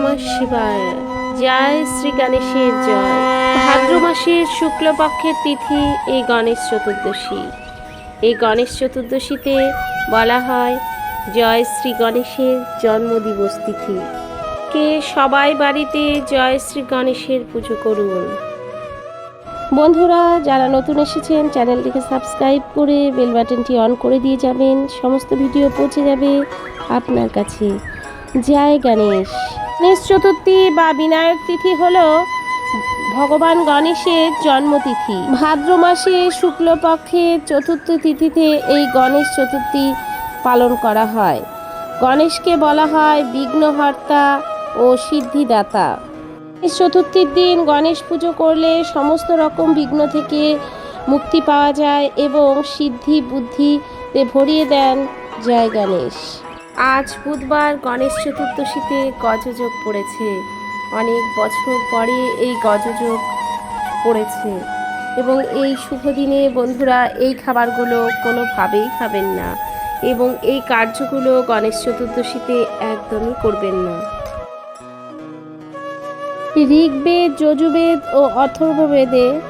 নমঃ শিবায়। জয় শ্রী গণেশের জয়। ভাদ্র মাসের শুক্লপক্ষের তিথি এই গণেশ চতুর্দশী। এই গণেশ চতুর্দশীতে বলা হয়, জয় শ্রী গণেশের জন্মদিবস তিথি। কে সবাই বাড়িতে জয় শ্রী গণেশের পুজো করুন। বন্ধুরা, যারা নতুন এসেছেন, চ্যানেলটিকে সাবস্ক্রাইব করে বেল বাটনটি অন করে দিয়ে যাবেন। সমস্ত ভিডিও পৌঁছে যাবে আপনার কাছে। জয় গণেশ। গণেশ চতুর্থী বা বিনায়ক তিথি হল ভগবান গণেশের জন্মতিথি। ভাদ্র মাসে শুক্লপক্ষের চতুর্থ তিথিতে এই গণেশ চতুর্থী পালন করা হয়। গণেশকে বলা হয় বিঘ্নহর্তা ও সিদ্ধিদাতা। গণেশ চতুর্থীর দিন গণেশ পুজো করলে সমস্ত রকম বিঘ্ন থেকে মুক্তি পাওয়া যায় এবং সিদ্ধি বুদ্ধিতে ভরিয়ে দেন জয় গণেশ। আজ বুধবার গণেশ চতুর্দশীতে গজযোগ পড়েছে। অনেক বছর পরে এই গজযোগ পড়েছে। এবং এই শুভ দিনে বন্ধুরা, এই খাবারগুলো কোনোভাবেই খাবেন না এবং এই কার্যগুলো গণেশ চতুর্দশীতে একদমই করবেন না। ঋগ্বেদ, যজুবেদ ও অথর্ববেদে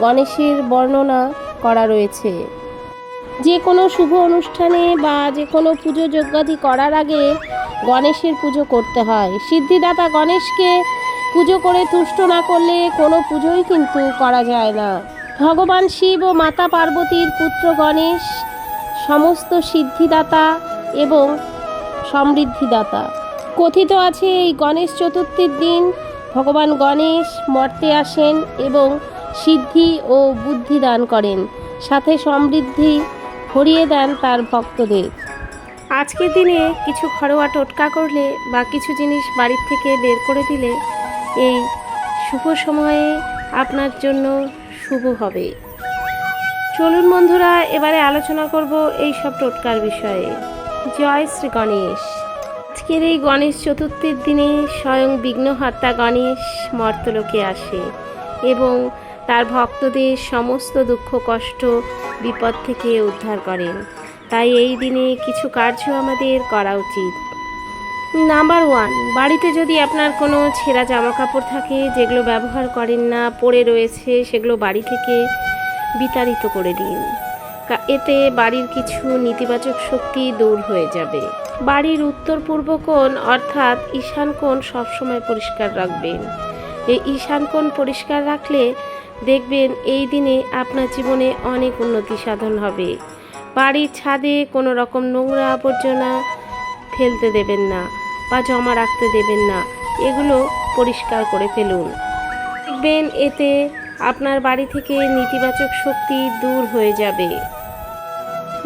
গণেশের বর্ণনা করা রয়েছে। যে কোনো শুভ অনুষ্ঠানে বা যে কোনো পুজো যজ্ঞাদি করার আগে গণেশের পুজো করতে হয়। সিদ্ধিদাতা গণেশকে পুজো করে তুষ্ট না করলে কোনো পুজোই কিন্তু করা যায় না। ভগবান শিব ও মাতা পার্বতীর পুত্র গণেশ, সমস্ত সিদ্ধিদাতা এবং সমৃদ্ধিদাতা। কথিত আছে, এই গণেশ চতুর্থীর দিন ভগবান গণেশ মর্তে আসেন এবং সিদ্ধি ও বুদ্ধি দান করেন। সাথে সমৃদ্ধি ভরিয়ে দেন তার ভক্তদের। আজকের দিনে কিছু ঘরোয়া টোটকা করলে বা কিছু জিনিস বাড়ির থেকে বের করে দিলে এই শুভ সময়ে আপনার জন্য শুভ হবে। চলুন বন্ধুরা, এবারে আলোচনা করব এই সব টোটকার বিষয়ে। জয় শ্রী গণেশ। আজকের এই গণেশ চতুর্থীর দিনে স্বয়ং বিঘ্নহর্তা গণেশ মর্তলোকে আসে এবং তার ভক্তদের সমস্ত দুঃখ, কষ্ট, বিপদ থেকে উদ্ধার করেন। তাই এই দিনে কিছু কার্য আমাদের করা উচিত। নাম্বার ওয়ান বাড়িতে যদি আপনার কোনো ছেঁড়া জামা কাপড় থাকে, যেগুলো ব্যবহার করেন না, পড়ে রয়েছে, সেগুলো বাড়ি থেকে বিতাড়িত করে দিন। এতে বাড়ির কিছু নেতিবাচক শক্তি দূর হয়ে যাবে। বাড়ির উত্তর পূর্ব কোণ, অর্থাৎ ঈশান কোণ সবসময় পরিষ্কার রাখবেন। এই ঈশান কোণ পরিষ্কার রাখলে দেখবেন এই দিনে আপনার জীবনে অনেক উন্নতি সাধন হবে। বাড়ির ছাদে কোনো রকম নোংরা আবর্জনা ফেলতে দেবেন না বা জমা রাখতে দেবেন না। এগুলো পরিষ্কার করে ফেলুন। দেখবেন এতে আপনার বাড়ি থেকে নেতিবাচক শক্তি দূর হয়ে যাবে।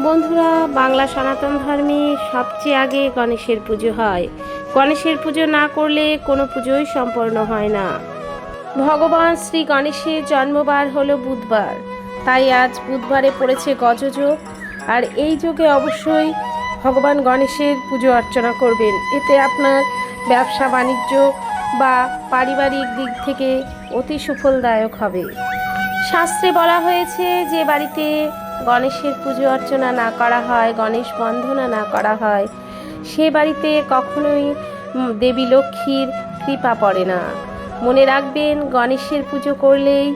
বন্ধুরা, বাংলা সনাতন ধর্মে সবচেয়ে আগে গণেশের পুজো হয়। গণেশের পুজো না করলে কোনো পুজোই সম্পন্ন হয় না। ভগবান শ্রী গণেশের জন্মবার হলো বুধবার। তাই আজ বুধবারে পড়েছে গজযোগ। আর এই যোগে অবশ্যই ভগবান গণেশের পুজো অর্চনা করবেন। এতে আপনার ব্যবসা বাণিজ্য বা পারিবারিক দিক থেকে অতি সুফলদায়ক হবে। শাস্ত্রে বলা হয়েছে যে বাড়িতে গণেশের পুজো অর্চনা না করা হয়, গণেশ বন্ধনা না করা হয়, সে বাড়িতে কখনোই দেবী লক্ষ্মীর কৃপা পড়ে না। মনে রাখবেন, গণেশের পুজো করলেই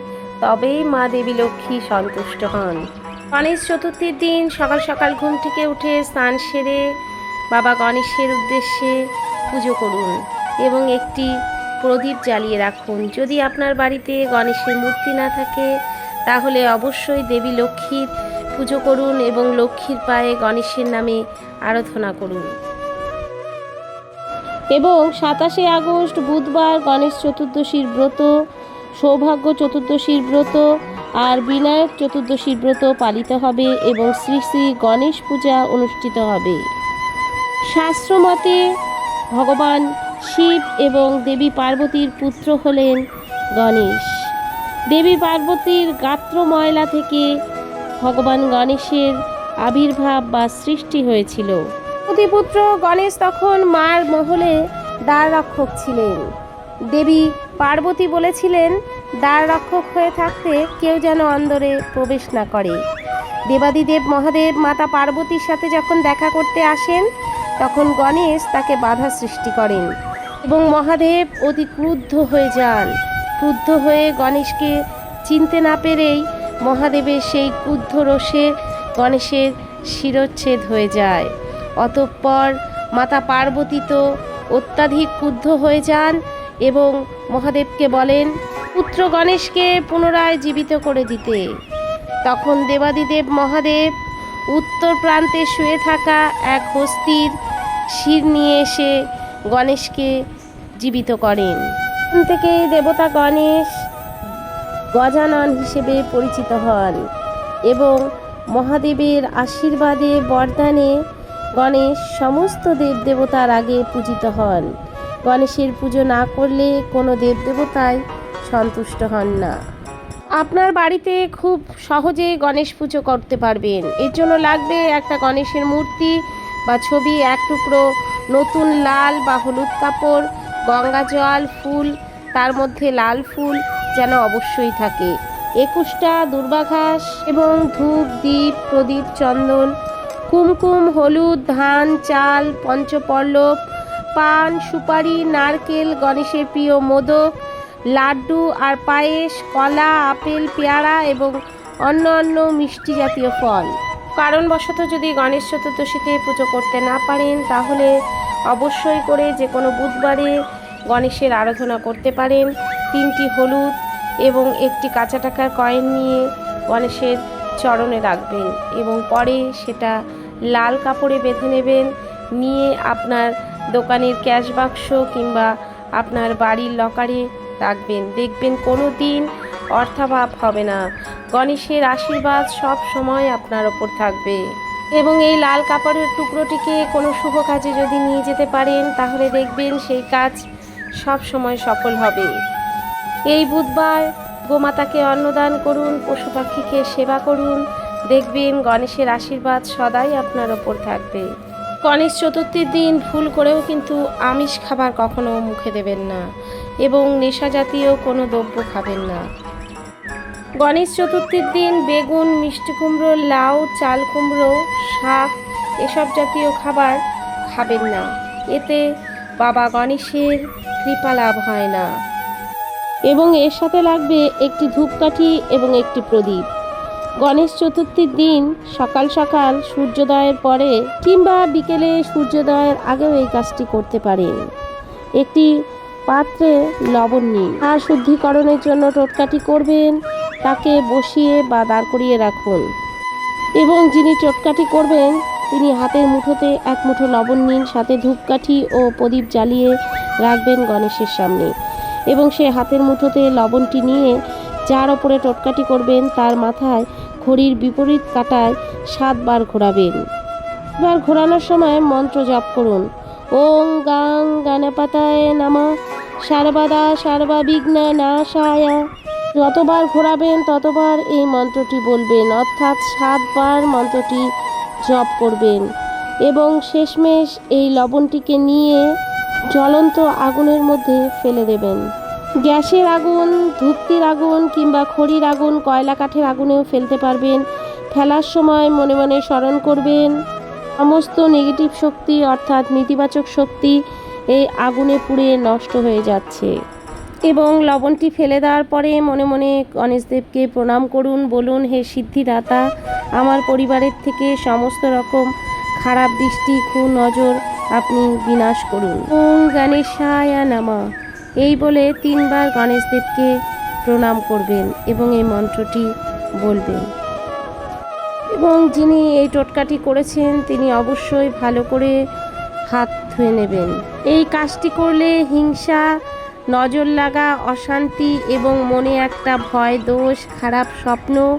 তবেই মা দেবী লক্ষ্মী সন্তুষ্ট হন। গণেশ চতুর্থীর দিন সকাল সকাল ঘুম থেকে উঠে স্নান সেরে বাবা গণেশের উদ্দেশ্যে পুজো করুন এবং একটি প্রদীপ জ্বালিয়ে রাখুন। যদি আপনার বাড়িতে গণেশের মূর্তি না থাকে, তাহলে অবশ্যই দেবী লক্ষ্মীর পুজো করুন এবং লক্ষ্মীর পায়ে গণেশের নামে আরাধনা করুন। এবং সাতাশে আগস্ট বুধবার গণেশ চতুর্দশীর ব্রত, সৌভাগ্য চতুর্দশীর ব্রত আর বিনায়ক চতুর্দশীর ব্রত পালিত হবে এবং শ্রী শ্রী গণেশ পূজা অনুষ্ঠিত হবে। শাস্ত্রমতে ভগবান শিব এবং দেবী পার্বতীর পুত্র হলেন গণেশ। দেবী পার্বতীর গাত্র ময়লা থেকে ভগবান গণেশের আবির্ভাব বা সৃষ্টি হয়েছিল। পুত্র গণেশ তখন মার মহলে দ্বার রক্ষক ছিলেন। দেবী পার্বতী বলেছিলেন, দ্বার রক্ষক হয়ে থাকতে কেউ যেন অন্দরে প্রবেশ না করে। দেবাদিদেব মহাদেব মাতা পার্বতীর সাথে যখন দেখা করতে আসেন, তখন গণেশ তাকে বাধা সৃষ্টি করেন এবং মহাদেব অতি ক্রুদ্ধ হয়ে যান। ক্রুদ্ধ হয়ে গণেশকে চিনতে না পেরেই মহাদেবের সেই ক্রুদ্ধ রোষে গণেশের শিরচ্ছেদ হয়ে যায়। অতঃপর মাতা পার্বতী তো অত্যাধিক ক্রুদ্ধ হয়ে যান এবং মহাদেবকে বলেন, পুত্র গণেশকে পুনরায় জীবিত করে দিতে। তখন দেবাদিদেব মহাদেব উত্তর প্রান্তে শুয়ে থাকা এক হস্তির শির নিয়ে এসে গণেশকে জীবিত করেন। এখান থেকে দেবতা গণেশ গজানন হিসেবে পরিচিত হন এবং মহাদেবের আশীর্বাদে বরদানে গণেশ সমস্ত দেবদেবতার আগে পূজিত হন। গণেশের পুজো না করলে কোনো দেবদেবতাই সন্তুষ্ট হন না। আপনার বাড়িতে খুব সহজে গণেশ পুজো করতে পারবেন। এর জন্য লাগবে একটা গণেশের মূর্তি বা ছবি, এক টুকরো নতুন লাল বা হলুদ কাপড়, গঙ্গা জল, ফুল, তার মধ্যে লাল ফুল যেন অবশ্যই থাকে। একুশটা দুর্বাঘাস এবং ধূপ দ্বীপ প্রদীপ, চন্দন কুমকুম, হলুদ, ধান, চাল, পঞ্চপল্লব, পান, সুপারি, নারকেল, গণেশের প্রিয় মোদক, লাড্ডু আর পায়েস, কলা, আপেল, পেয়ারা এবং অন্য অন্য মিষ্টি জাতীয় ফল। কারণবশত যদি গণেশ চতুর্দশীতে পুজো করতে না পারেন, তাহলে অবশ্যই করে যে কোনো বুধবারে গণেশের আরাধনা করতে পারেন। তিনটি হলুদ এবং একটি কাঁচা টাকার কয়েন নিয়ে গণেশের চরণে রাখবেন এবং পরে সেটা লাল কাপড়ে বেঁধে নেবেন। নিয়ে আপনার দোকানের ক্যাশ বাক্স কিংবা আপনার বাড়ির লকারে রাখবেন। দেখবেন কোনো দিন অর্থাভাব হবে না। গণেশের আশীর্বাদ সব সময় আপনার ওপর থাকবে। এবং এই লাল কাপড়ের টুকরোটিকে কোনো শুভ কাজে যদি নিয়ে যেতে পারেন, তাহলে দেখবেন সেই কাজ সব সময় সফল হবে। এই বুধবার গোমাতাকে অন্নদান করুন, পশু পাখিকে সেবা করুন। দেখবেন গণেশের আশীর্বাদ সদাই আপনার ওপর থাকবে। গণেশ চতুর্থীর দিন ভুল করেও কিন্তু আমিষ খাবার কখনো মুখে দেবেন না এবং নেশা জাতীয় কোনো দ্রব্য খাবেন না। গণেশ চতুর্থীর দিন বেগুন, মিষ্টি কুমড়ো, লাউ, চাল কুমড়ো, শাক এসব জাতীয় খাবার খাবেন না। এতে বাবা গণেশের কৃপা লাভ হয় না। এবং এর সাথে লাগবে একটি ধূপকাঠি এবং একটি প্রদীপ। গণেশ চতুর্থীর দিন সকাল সকাল সূর্যোদয়ের পরে কিংবা বিকেলে সূর্যোদয়ের আগেও এই কাজটি করতে পারেন। একটি পাত্রে লবণ নিন। আর শুদ্ধিকরণের জন্য টোটকাটি করবেন, তাকে বসিয়ে বা দাঁড় করিয়ে রাখুন। এবং যিনি চটকাটি করবেন, তিনি হাতের মুঠোতে এক মুঠো লবণ নিন, সাথে ধূপকাঠি ও প্রদীপ জ্বালিয়ে রাখবেন গণেশের সামনে। এবং সে হাতের মুঠোতে লবণটি নিয়ে যার ওপরে টোটকাটি করবেন, তার মাথায় ঘড়ির বিপরীত কাটায় সাতবার ঘোরাবেন। এবার ঘোরানোর সময় মন্ত্র জপ করুন। ওং গাং গানপাতায় নামা, সর্বদা সর্বাবিঘ্ন নাশায়া। যতবার ঘোরাবেন, ততবার এই মন্ত্রটি বলবেন, অর্থাৎ সাতবার মন্ত্রটি জপ করবেন। এবং শেষমেশ এই লবণটিকে নিয়ে জ্বলন্ত আগুনের মধ্যে ফেলে দেবেন। গ্যাসের আগুন, ধূপতির আগুন কিংবা খড়ির আগুন, কয়লা কাঠের আগুনেও ফেলতে পারবেন। ফেলার সময় মনে মনে স্মরণ করবেন, সমস্ত নেগেটিভ শক্তি অর্থাৎ নেতিবাচক শক্তি এই আগুনে পুড়ে নষ্ট হয়ে যাচ্ছে। এবং লবণটি ফেলে দেওয়ার পরে মনে মনে গণেশদেবকে প্রণাম করুন, বলুন, হে সিদ্ধিদাতা, আমার পরিবারের থেকে সমস্ত রকম খারাপ দৃষ্টি নজর আপনি বিনাশ করুন। ওম গণেশায়া নামা। এই বলে তিনবার গণেশদেবকে প্রণাম করবেন এবং এই মন্ত্রটি বলবেন। এবং যিনি এই টোটকাটি করেছেন, তিনি অবশ্যই ভালো করে হাত ধুয়ে নেবেন। এই কাজটি করলে হিংসা, নজর লাগা, অশান্তি এবং মনে একটা ভয়, দোষ, খারাপ স্বপ্ন,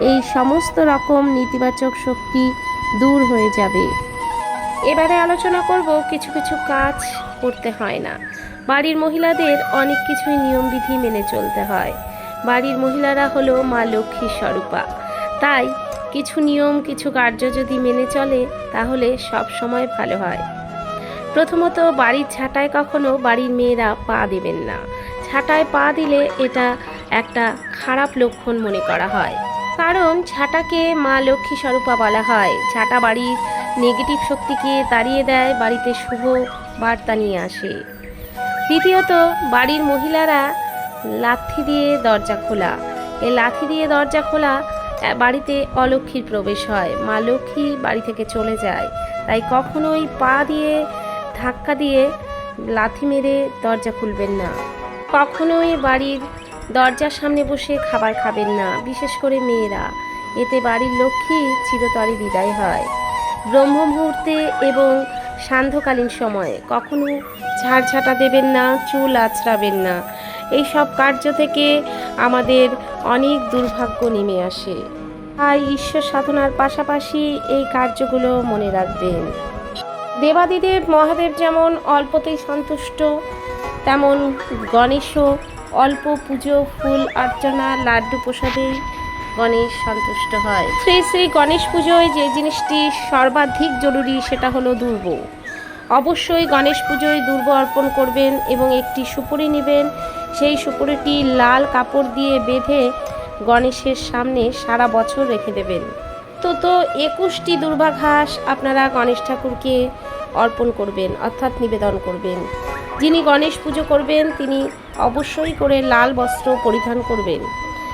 এই সমস্ত রকম নেতিবাচক শক্তি দূর হয়ে যাবে। এবারে আলোচনা করব, কিছু কিছু কাজ করতে হয় না। বাড়ির মহিলাদের অনেক কিছুই নিয়মবিধি মেনে চলতে হয়। বাড়ির মহিলারা হলো মা লক্ষ্মীর স্বরূপা। তাই কিছু নিয়ম, কিছু কার্য যদি মেনে চলে, তাহলে সব সময় ভালো হয়। প্রথমত, বাড়ির ছাটায় কখনো বাড়ির মেয়েরা পা দেবেন না। ছাটায় পা দিলে এটা একটা খারাপ লক্ষণ মনে করা হয়। কারণ ছাটাকে মা লক্ষ্মী স্বরূপা বলা হয়। ছাটা বাড়ির নেগেটিভ শক্তিকে তাড়িয়ে দেয়, বাড়িতে শুভ বার্তা নিয়ে আসে। দ্বিতীয়ত, বাড়ির মহিলারা লাথি দিয়ে দরজা খোলা। এই লাথি দিয়ে দরজা খোলা বাড়িতে অলক্ষীর প্রবেশ হয়। মা লক্ষ্মী বাড়ি থেকে চলে যায়। তাই কখনোই পা দিয়ে ধাক্কা দিয়ে লাথি মেরে দরজা খুলবেন না। কখনোই বাড়ির দরজার সামনে বসে খাবার খাবেন না, বিশেষ করে মেয়েরা। এতে বাড়ির লক্ষ্মী চিরতরে বিদায় হয়। ব্রহ্ম মুহূর্তে এবং সান্ধ্যকালীন সময়ে কখনো ঝাড়ঝাঁটা দেবেন না, চুল আছড়াবেন না। এই সব কার্য থেকে আমাদের অনেক দুর্ভাগ্য নেমে আসে। তাই ঈশ্বর সাধনার পাশাপাশি এই কার্যগুলো মনে রাখবেন। দেবাদিদেব মহাদেব যেমন অল্পতেই সন্তুষ্ট, তেমন গণেশও অল্প পুজো, ফুল অর্চনা, লাড্ডু প্রসাদেই গণেশ সন্তুষ্ট হয়। শ্রী শ্রী গণেশ পুজোয় যে জিনিসটি সর্বাধিক জরুরি সেটা হলো দুর্ব। অবশ্যই গণেশ পুজোয় দুর্ব অর্পণ করবেন এবং একটি সুপুরি নেবেন। সেই সুপুরিটি লাল কাপড় দিয়ে বেঁধে গণেশের সামনে সারা বছর রেখে দেবেন। তো তো একুশটি দুর্বাঘাস আপনারা গণেশ ঠাকুরকে অর্পণ করবেন, অর্থাৎ নিবেদন করবেন। যিনি গণেশ পুজো করবেন, তিনি অবশ্যই করে লাল বস্ত্র পরিধান করবেন।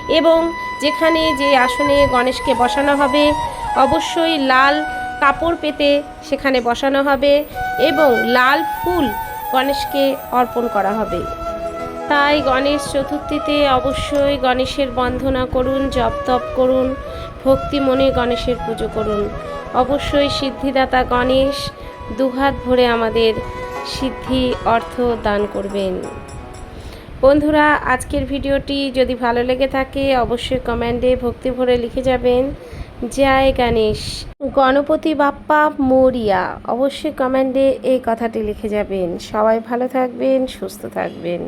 এবং যেখানে যে আসনে গণেশকে বসানো হবে, অবশ্যই লাল কাপড় পেতে সেখানে বসানো হবে এবং লাল ফুল গণেশকে অর্পণ করা হবে। তাই গণেশ চতুর্থীতে অবশ্যই গণেশের বন্ধনা করুন জপ তপ করুন, ভক্তি মনে গণেশের পুজো করুন। অবশ্যই সিদ্ধিদাতা গণেশ দুহাত ভরে আমাদের সিদ্ধি অর্থ দান করবেন। বন্ধুরা, আজকের ভিডিওটি যদি ভালো লেগে থাকে, অবশ্যই কমেন্টে ভক্তি ভরে লিখে যাবেন। জয় গণেশ। গণপতি বাপ্পা মরিয়া, অবশ্যই কমেন্টে এই কথাটি লিখে যাবেন। সবাই ভালো থাকবেন, সুস্থ থাকবেন।